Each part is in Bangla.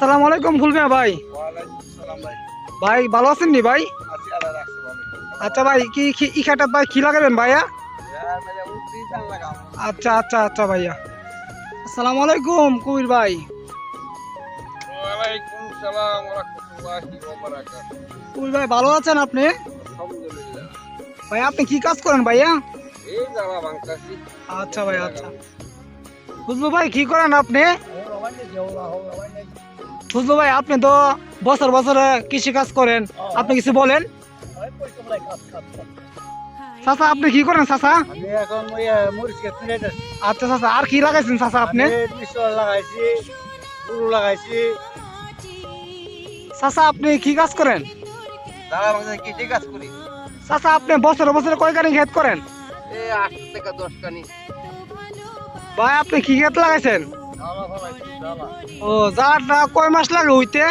আসসালামু আলাইকুম ফুলমিয়া ভাই। ভাই, ভালো আছেন নি ভাই? আচ্ছা ভাই, কি ইখাটা ভাই, কি লাগাবেন ভাইয়া? আচ্ছা আচ্ছা আচ্ছা ভাইয়া। আসসালামু আলাইকুম কবির ভাই। কবির ভাই, ভালো আছেন আপনি? ভাই, আপনি কি কাজ করেন ভাইয়া? আচ্ছা ভাই আচ্ছা। খুশবু ভাই, কি করেন আপনি? খুশবু ভাই আপনি তো বছর বছরে কৃষি কাজ করেন। আপনি কিছু বলেন? চাচা আপনি কি করেন চাচা? আচ্ছা চাচা আর কি লাগাইছেন চাচা আপনি? লাগাইছি গরু লাগাইছি। চাচা আপনি কি কাজ করেন? জ্বালা কাজ করি। চাচা আপনি বছরে বছরে কয় কানি ক্ষেত করেন? আট থেকে দশ কানি ভাই আপনি কি ক্ষেত লাগাইছেন? ও যারটা কয় মাস লাগে হইতে?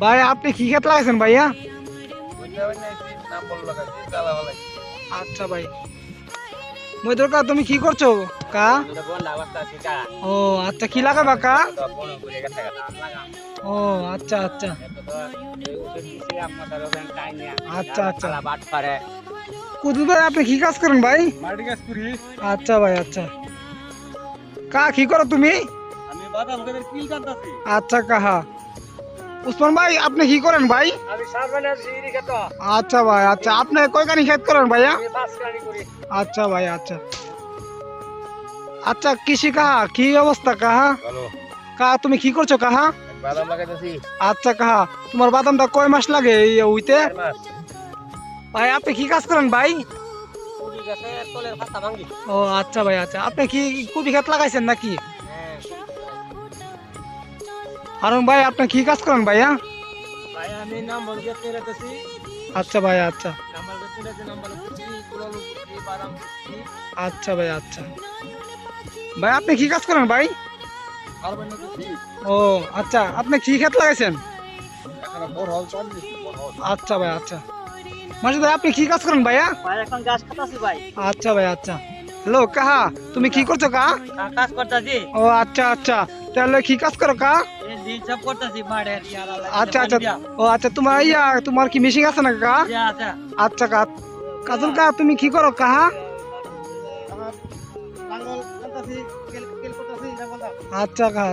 ভাই আপনি কি ক্ষেত লাগাইছেন ভাইয়া? আচ্ছা ভাই। মইদুর কা তুমি কি করছ কা? ও আচ্ছা কি লাগাবা কা? ও আচ্ছা আচ্ছা। আচ্ছা আচ্ছা। কুতুব ভাই আপনি কি কাজ করেন ভাই? আচ্ছা ভাই আচ্ছা। কা কি করো তুমি? আমি বাদাম গাছের কিল কাটতাছি। আচ্ছা কাহা। উসমান ভাই আপনি কি করেন ভাই? আমি সার বানাচ্ছি ইরি খেত। আচ্ছা ভাই আচ্ছা। আপনি কয় কানি ক্ষেত করেন ভাইয়া? আমি পাঁচ কানি করি। আচ্ছা ভাই আচ্ছা। আচ্ছা কৃষি কাহা? কি অবস্থা কাহা? ভালো। কাহা তুমি কি করছ কাহা? বাদাম লাগাইতেছি। আচ্ছা কাহা। তোমার বাদামটা কয় মাস লাগে এই উইতে? চার মাস। ভাই আপনি কি কাজ করেন ভাই? ও আচ্ছা ভাই আচ্ছা। আপনি কি কপি ক্ষেত লাগাইছেন নাকি? হারুন ভাই আপনি কি কাজ করেন ভাইয়া? ভাই আমি আচ্ছা ভাই আচ্ছা। আচ্ছা ভাই আচ্ছা। ভাই আপনি কি কাজ করেন ভাই? ও আচ্ছা। আপনি কি ক্ষেত লাগাইছেন? আচ্ছা ভাই আচ্ছা। মাসুদ ভাই আপনি কি কাজ করেন ভাইয়া ভাই এখন গাছ কাটাছি ভাই আচ্ছা ভাই আচ্ছা হ্যালো কাহা তুমি কি করছ কা কাজ করতেছি ও আচ্ছা আচ্ছা তাহলে কি কাজ করো কা এই দিন সব করতেছি মাঠের ইয়ারা আচ্ছা আচ্ছা ও আচ্ছা তোমার ইয়া তোমার কি মিশিং আছে না কা আচ্ছা আচ্ছা কা কাজল কা তুমি কি করো কাহা আমার লাঙ্গল করতেছি কেল কেল করতেছি লাঙ্গলটা আচ্ছা কা